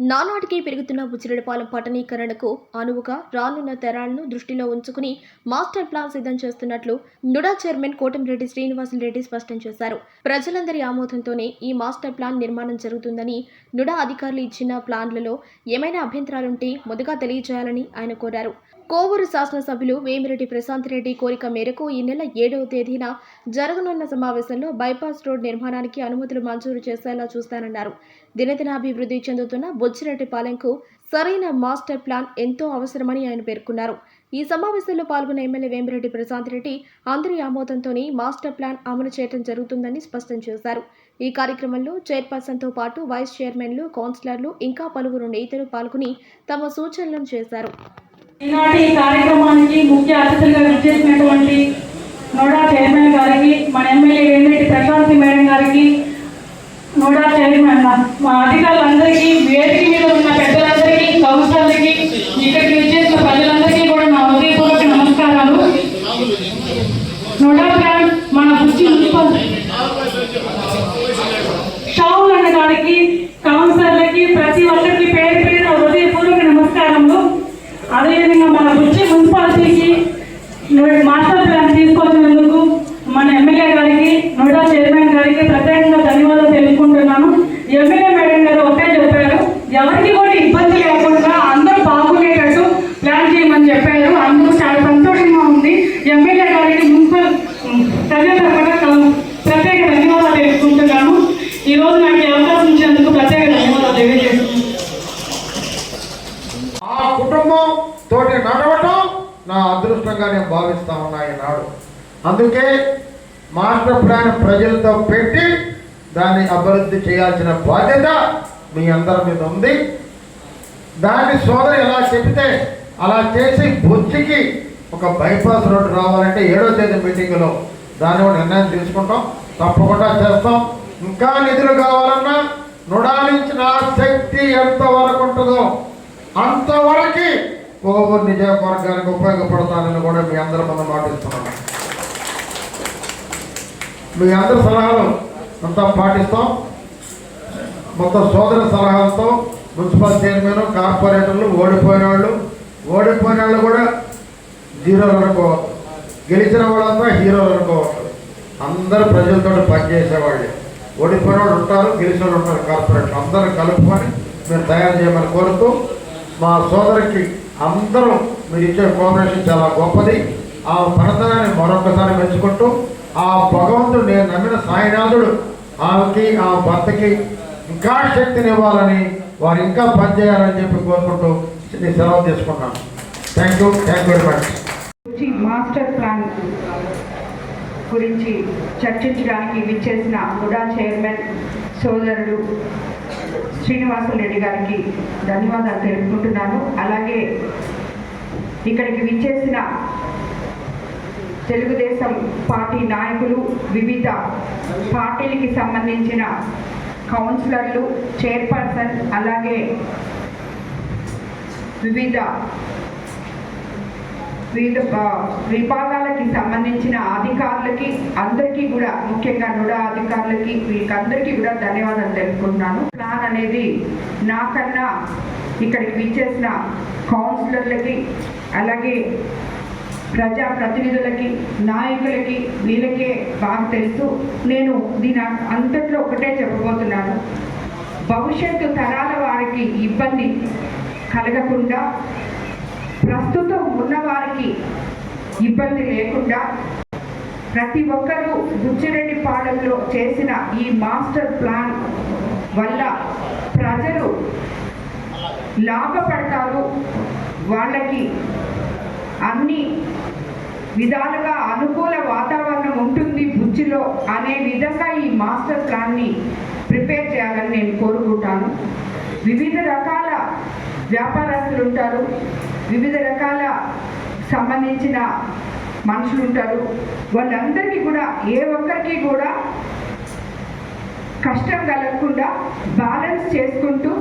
నానాటికి పెరుగుతున్న బుచ్చిరెడ్డిపాలెం పట్టణీకరణకు అనువుగా రానున్న తెరాలను దృష్టిలో ఉంచుకుని మాస్టర్ ప్లాన్ సిద్ధం చేస్తున్నట్లు నుడా చైర్మన్ కోటంరెడ్డి శ్రీనివాసులరెడ్డి స్పష్టం చేశారు. ప్రజలందరి ఆమోదంతోనే ఈ మాస్టర్ ప్లాన్ నిర్మాణం జరుగుతుందని నుడా అధికారులు ఇచ్చిన ప్లాన్లలో ఏమైనా అభ్యంతరాలుంటే ముందుగా తెలియజేయాలని ఆయన కోరారు. కోవూరు శాసనసభ్యులు వేమిరెడ్డి ప్రశాంత్ రెడ్డి కోరిక మేరకు ఈ నెల ఏడవ తేదీన జరగనున్న సమావేశంలో బైపాస్ రోడ్ నిర్మాణానికి అనుమతులు మంజూరు చేసేలా చూస్తానన్నారు. దినదినాభివృద్ధి చెందుతున్న బొచ్చిరెడ్డిపాలెంకు సరైన మాస్టర్ ప్లాన్ ఎంతో అవసరమని ఆయన పేర్కొన్నారు. ఈ సమావేశంలో పాల్గొన్న ఎమ్మెల్యే వేమిరెడ్డి ప్రశాంత్ రెడ్డి అందరి ఆమోదంతోనే మాస్టర్ ప్లాన్ అమలు చేయడం జరుగుతుందని స్పష్టం చేశారు. ఈ కార్యక్రమంలో చైర్పర్సన్తో పాటు వైస్ చైర్మన్లు కౌన్సిలర్లు ఇంకా పలువురు నేతలు పాల్గొని తమ సూచనలను చేశారు. ఈనాటి కార్యక్రమానికి ముఖ్య అతిథులుగా విచ్చేసినటువంటి నోడా చైర్మన్ గారికి మన ఎమ్మెల్యే వేమిరెడ్డి ప్రశాంతి మేడం గారికి నోడా చైర్మన్ మా అధికారులందరికీ వేదిక మీద ఉన్న పెద్దలందరికీ కౌన్సిలర్లకి ఇక్కడికి విచ్చేసిన ప్రజలందరికీ కూడా నా హృదయపూర్వక నమస్కారాలు నోడా ప్లాన్ మన బుద్ధి మున్సిపల్ షావుల్ అన్న గారికి కౌన్సిలర్లకి ప్రతి ఒక్కరికి పేరు పేరు హృదయపూర్వక నమస్కారములు అదేవిధంగా మన బుచ్చి మున్సిపాలిటీకి నో- మాస్టర్ ప్లాన్ తీసుకొచ్చినందుకు మన ఎమ్మెల్యే గారికి నోడా చైర్మన్ గారికి ప్రత్యేకంగా ధన్యవాదాలు తెలుపుకుంటున్నాను ఎమ్మెల్యే మేడం గారు ఒకే చెప్పారు. ఎవరికి కూడా ఇబ్బంది లేకుండా అందరూ బాగుండేటట్టు ప్లాన్ చేయమని చెప్పారు. అందరూ చాలా సంతోషంగా ఉంది. ఎమ్మెల్యే గారికి మున్సిపల్ ప్రజల తరఫున ప్రత్యేక ధన్యవాదాలు తెలుసుకుంటున్నాను ఈరోజు నాకు అవకాశం ఇచ్చినందుకు ప్రత్యేక ధన్యవాదాలు తెలియజేస్తున్నాను. ఆ కుటుంబం తోటి నడవటం నా అదృష్టంగా నేను భావిస్తా ఉన్నా ఈనాడు. అందుకే మాస్టర్ ప్లాన్ ప్రజలతో పెట్టి దాన్ని అభివృద్ధి చేయాల్సిన బాధ్యత మీ అందరి మీద ఉంది. దాన్ని సోదరు ఎలా చెబితే అలా చేసి బొచ్చికి ఒక బైపాస్ రోడ్డు రావాలంటే ఏడో తేదీ మీటింగ్లో దాన్ని కూడా నిర్ణయం తీసుకుంటాం. తప్పకుండా చేస్తాం. ఇంకా నిధులు కావాలన్నా నుడాలించిన శక్తి ఎంతవరకు ఉంటుందో అంతవరకు కోవూరు నియోజకవర్గానికి ఉపయోగపడతానని కూడా మీ అందరి ముందు మాటిస్తున్నాను మీ అందరి సలహాలు అంతా పాటిస్తాం. మొత్తం సోదర సలహాలతో మున్సిపల్ చైర్మన్ కార్పొరేటర్లు ఓడిపోయిన వాళ్ళు ఓడిపోయిన వాళ్ళు కూడా జీరోలు అనుకోవద్దు. గెలిచిన వాళ్ళంతా హీరోలు అనుకోవద్దు. అందరు ప్రజలతో పనిచేసేవాళ్ళే. ఓడిపోయిన వాళ్ళు ఉంటారు గెలిచిన వాళ్ళు ఉంటారు కార్పొరేటర్ అందరూ కలుపుకొని మీరు తయారు చేయమని కోరుతూ మా సోదరికి అందరూ మీరు ఇచ్చే కోఆపరేషన్ చాలా గొప్పది. ఆ పనతనాన్ని మరొకసారి మెచ్చుకుంటూ ఆ భగవంతుడు నేను నమ్మిన సాయినాథుడు ఆమెకి ఆ భర్తకి ఇంకా శక్తిని ఇవ్వాలని వారు ఇంకా పనిచేయాలని చెప్పి కోరుకుంటూ నేను సెలవు తీసుకున్నాను. Thank you thank you very much master plan గురించి చర్చించడానికి విచ్చేసిన ముడా చైర్మన్ సోదరుడు శ్రీనివాసరెడ్డి గారికి ధన్యవాదాలు తెలుపుకుంటున్నాను. అలాగే ఇక్కడికి విచ్చేసిన తెలుగుదేశం పార్టీ నాయకులు వివిధ పార్టీలకి సంబంధించిన కౌన్సిలర్లు చైర్పర్సన్ అలాగే వివిధ వివిధ విభాగాలకి సంబంధించిన అధికారులకి అందరికీ కూడా ముఖ్యంగా నుడా అధికారులకి వీళ్ళకందరికీ కూడా ధన్యవాదాలు తెలుపుకుంటున్నాను. ప్లాన్ అనేది నాకన్నా ఇక్కడికి విచ్చేసిన కౌన్సిలర్లకి అలాగే ప్రజా ప్రతినిధులకి నాయకులకి వీళ్ళకే బాగా తెలుసు. నేను దీని అంతట్లో ఒకటే చెప్పబోతున్నాను. భవిష్యత్తు తరాల వారికి ఇబ్బంది కలగకుండా ప్రస్తుతం ఉన్నవారికి ఇబ్బంది లేకుండా ప్రతి ఒక్కరూ బుచ్చిరెడ్డి పాలెంలో చేసిన ఈ మాస్టర్ ప్లాన్ వల్ల ప్రజలు లాభపడతారు. వాళ్ళకి అన్ని విధాలుగా అనుకూల వాతావరణం ఉంటుంది బుచ్చిలో అనే విధంగా ఈ మాస్టర్ ప్లాన్ని ప్రిపేర్ చేయాలని నేను కోరుకుంటాను. వివిధ రకాల వ్యాపారస్తులు ఉంటారు. వివిధ రకాల సంబంధించిన మనుషులు ఉంటారు. వాళ్ళందరికీ కూడా ఏ ఒక్కరికి కూడా కష్టం కలగకుండా బ్యాలెన్స్ చేసుకుంటూ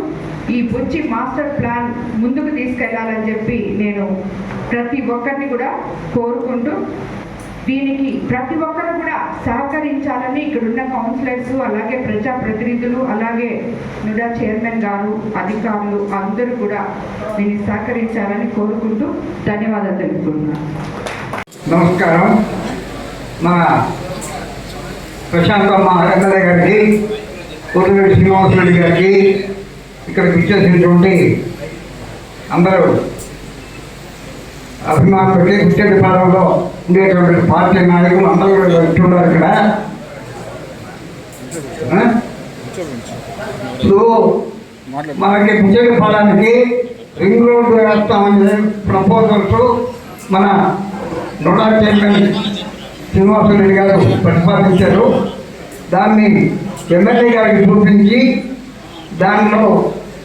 ఈ బుచ్చి మాస్టర్ ప్లాన్ ముందుకు తీసుకెళ్ళాలని చెప్పి నేను ప్రతి ఒక్కరిని కూడా కోరుకుంటూ దీనికి ప్రతి ఒక్కరు కూడా సహకరించాలని ఇక్కడ ఉన్న కౌన్సిలర్స్ అలాగే ప్రజా ప్రతినిధులు అలాగే నుడా చైర్మన్ గారు అధికారులు అందరూ కూడా దీన్ని సహకరించాలని కోరుకుంటూ ధన్యవాదాలు తెలుపుకుంటున్నాను. నమస్కారం. మా ప్రశాంతమ్మ ఎమ్మెల్యే గారికి కోటిరెడ్డి శ్రీనివాసరెడ్డి గారికి ఇక్కడికి ఇచ్చేసినటువంటి అందరూ అభిమానులకి కుట్టేటి పాలనలో ఉండేటువంటి పార్టీ నాయకులు అందరూ కూడా ఇక్కడ. ఇప్పుడు మనకి కుట్టేటి పాలనకి రింగ్ రోడ్డు వేస్తామని ప్రపోజల్స్ మన నోడా చైర్మన్ శ్రీనివాసరెడ్డి గారు ప్రతిపాదించారు. దాన్ని ఎమ్మెల్యే గారికి చూపించి దానిలో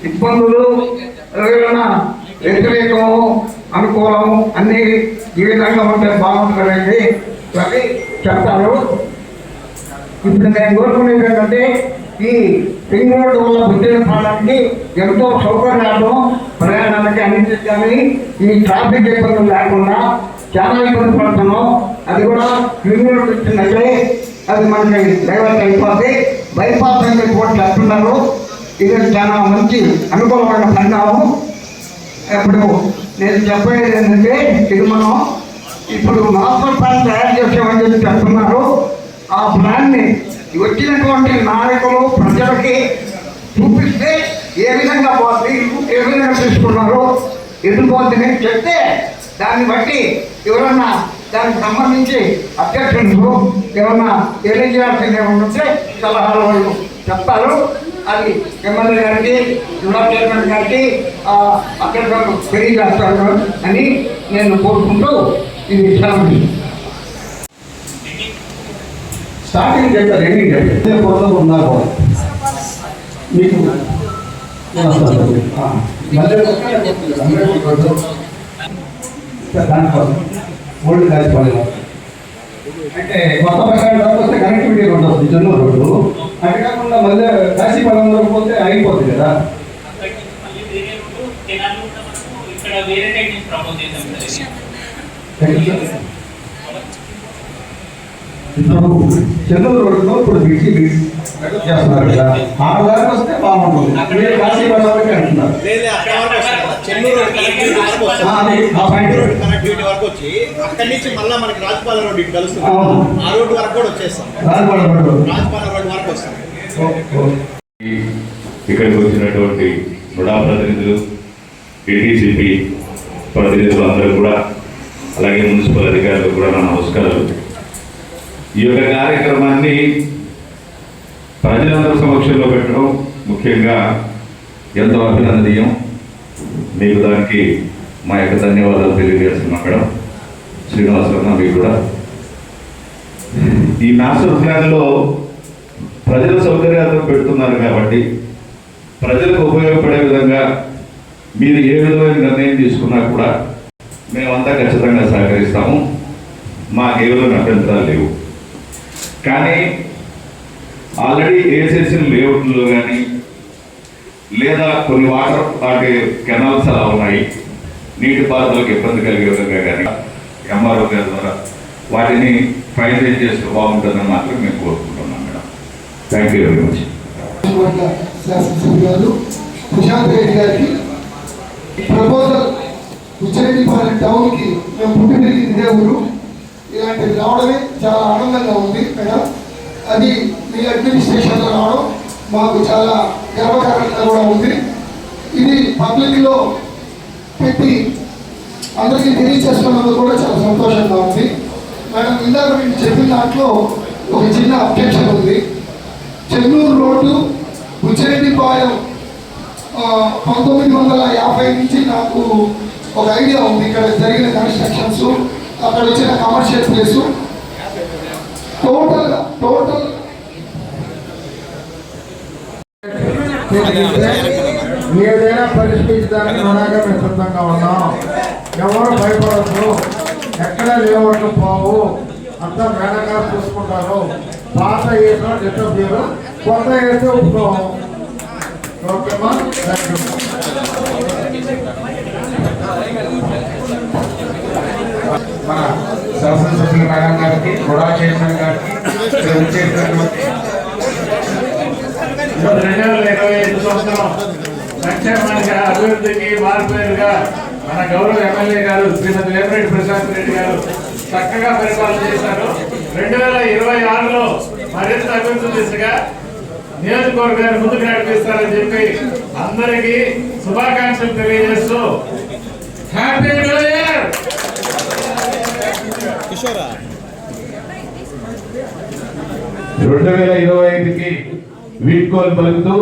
ఇబ్బందులు ఏదైనా వ్యతిరేకము అనుకూలము అన్నీ ఈ విధంగా ఉంటే బాగుంటుందండి అని చెప్తారు. ఇప్పుడు నేను కోరుకునేది ఏంటంటే ఈ రింగ్ రోడ్డు వల్ల బుద్ధిన ప్రాణానికి ఎంతో సౌకర్యాలు ప్రయాణానికి అందించాలని ఈ ట్రాఫిక్ ఇబ్బందులు లేకుండా చాలా ఇబ్బంది పడుతున్నాం. అది కూడా క్రిమినల్ రోడ్డు అది మనకి డైవర్ట్ అయిపోతుంది బైపాస్ అని కూడా చెప్తున్నారు ఇది చాలా మంచి అనుకూలమైన పరిణామం. ఇప్పుడు నేను చెప్పేది ఏంటంటే ఇది మనం ఇప్పుడు మాస్టర్ ప్లాన్ తయారు చేసామని చెప్పి చెప్తున్నారు ఆ ప్లాన్ని వచ్చినటువంటి నాయకులు ప్రజలకి చూపిస్తే ఏ విధంగా పోతుంది ఏ విధంగా తీసుకున్నారు ఎందుకు పోతుంది చెప్తే దాన్ని బట్టి ఎవరన్నా దానికి సంబంధించి అధ్యక్షులు ఏమన్నా తెలియజేయాల్సింది ఏమన్నా ఉంటే సలహాలు వాళ్ళు చెప్తారు అది ఎమ్మెల్యే గారికి జిల్లా చైర్మన్ గారికి ఆ, అధ్యక్షులు తెలియజేస్తారు అని నేను కోరుకుంటూ ఇది సెలవు స్టార్టింగ్ చెప్తారు ఎండింగ్ చెప్తారు ఇదే కొరత ఉన్నా కూడా. మీకు. దానికోసం ఓల్డ్ కాల్చిపోలేదు అంటే కొత్త ప్రకారం వస్తే కనెక్టివిటీ ఉండదు జన్మ రోడ్డు అది కాకుండా మళ్ళీ కాశీపాలెం వరకు పోతే అయిపోతుంది కదా. చెన్నూరు రోడ్డులో ఇప్పుడు బిజీ చేస్తున్నారు కదా. ఆ వస్తే బాగుంటుంది. మీరు వరకు అంటున్నారు వస్తాం. ఓకే. ఓకే ఇక్కడికి వచ్చినటువంటి నుడా ప్రతినిధులు ఏడీసీపీ ప్రతినిధులు అందరూ కూడా అలాగే మున్సిపల్ అధికారులు కూడా నా నమస్కారాలు. ఈ యొక్క కార్యక్రమాన్ని ప్రజలందరి సమక్షంలో పెట్టడం ముఖ్యంగా ఎంతో అభినందనీయం. మీకు దానికి మా యొక్క ధన్యవాదాలు తెలియజేస్తున్నాం మేడం. శ్రీనివాసరావు మీకు కూడా. ఈ మాస్టర్ ప్లాన్లో ప్రజల సౌకర్యార్థం పెడుతున్నారు కాబట్టి ప్రజలకు ఉపయోగపడే విధంగా మీరు ఏ విధమైన నిర్ణయం తీసుకున్నా కూడా మేమంతా ఖచ్చితంగా సహకరిస్తాము. మాకు ఏ విధమైన అభ్యంతరాలు లేవు. కానీ ఆల్రెడీ వేసేసిన లేఅవుట్లో కానీ లేదా కొన్ని వాటర్ వాటి కెనాల్స్ అలా ఉన్నాయి. నీటిపారుదలకు ఇబ్బంది కలిగే విధంగా కానీ ఎంఆర్ఓ గారి ద్వారా వాటిని ఫైనలైజ్ చేస్తే బాగుంటుందని మాత్రం మేము కోరుకుంటున్నాం madam. Thank you very much నియోజకవర్గ శాసనసభ్యులు ప్రశాంత్ రెడ్డి గారికి ప్రపోజల్ ఉచ్చరెడ్డిపాలెం టౌన్కి మేము పుట్టి పెరిగింది ఇదే ఊరు. రావడమే చాలా ఆనందంగా ఉంది మేడం. అది మీ అడ్మినిస్ట్రేషన్లో రావడం మాకు చాలా గర్వకారణంగా కూడా ఉంది. ఇది పబ్లిక్లో పెట్టి అందరికీ తెలియచేస్తున్నందుకు కూడా చాలా సంతోషంగా ఉంది. మేడం ఇందాక మీరు చెప్పిన దాంట్లో ఒక చిన్న అబ్జెక్షన్ ఉంది. చెన్నూరు రోడ్డు బుచ్చిరెడ్డిపాలెం పంతొమ్మిది వందల యాభై నుంచి నాకు ఒక ఐడియా ఉంది. ఇక్కడ జరిగిన కన్స్ట్రక్షన్స్ అక్కడ వచ్చిన కమర్షియల్ ప్లేసు. టోటల్ టోటల్ ఏదైనా పరిష్కరించడానికి అలాగే మేము సిద్ధంగా ఉన్నాం. ఎవరు భయపడద్దు. ఎక్కడ లేవట్లు పోవు అంతా మేడంగా చూసుకుంటారు. పాత ఏదో డిస్టర్బ్ చేయరు. కొత్త ఏదో ఒప్పుకోము. ఓకేమా థ్యాంక్ యూ మన శాసనసభ్యుల మేడం గారికి కూడా చైర్మన్ గారికి ఇక్కడ వచ్చేటటువంటి రెండు వేల ఇరవై ఐదు సంవత్సరం సంక్షేమానికి అభివృద్ధికి మార్పేరుగా మన గౌరవ ఎమ్మెల్యే గారు శ్రీమతి వేమిరెడ్డి ప్రశాంత్ రెడ్డి గారు చక్కగా పరిపాలన చేశారు. రెండు వేల ఇరవై ఆరులో మరింత అభివృద్ధి దిశగా నియోజకవర్గాన్ని ముందుకు నడిపిస్తారని చెప్పి అందరికీ శుభాకాంక్షలు తెలియజేస్తూ హ్యాపీ న్యూ ఇయర్! రెండు వేల ఇరవై ఐదుకి వీడ్కోలు పలుకుతూ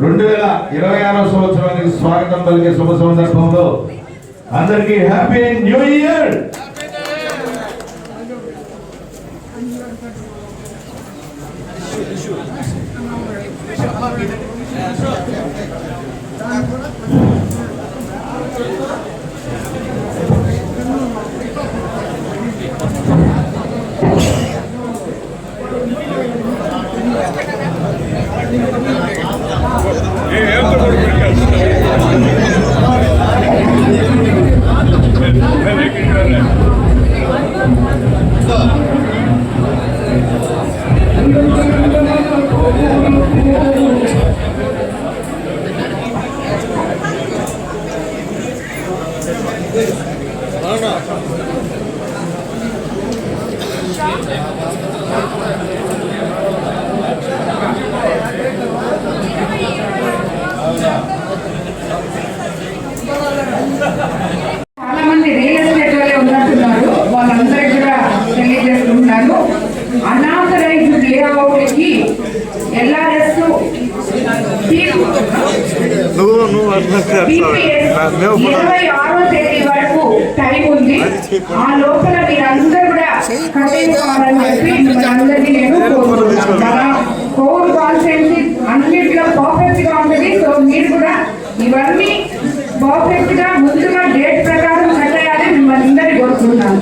రెండు వేల ఇరవై ఆరో సంవత్సరానికి స్వాగతం పలికే శుభ సందర్భంలో అందరికీ హ్యాపీ న్యూ ఇయర్! చాలా Ah, tá. నువ్వు నువ్వు ఇరవై కూడా అన్నింటిలో మీరు కూడా ఇవన్నీ పర్ఫెక్ట్గా ముందుగా డేట్ ప్రకారం కట్టేయాలని మిమ్మల్ని అందరినీ కోరుకుంటున్నాను.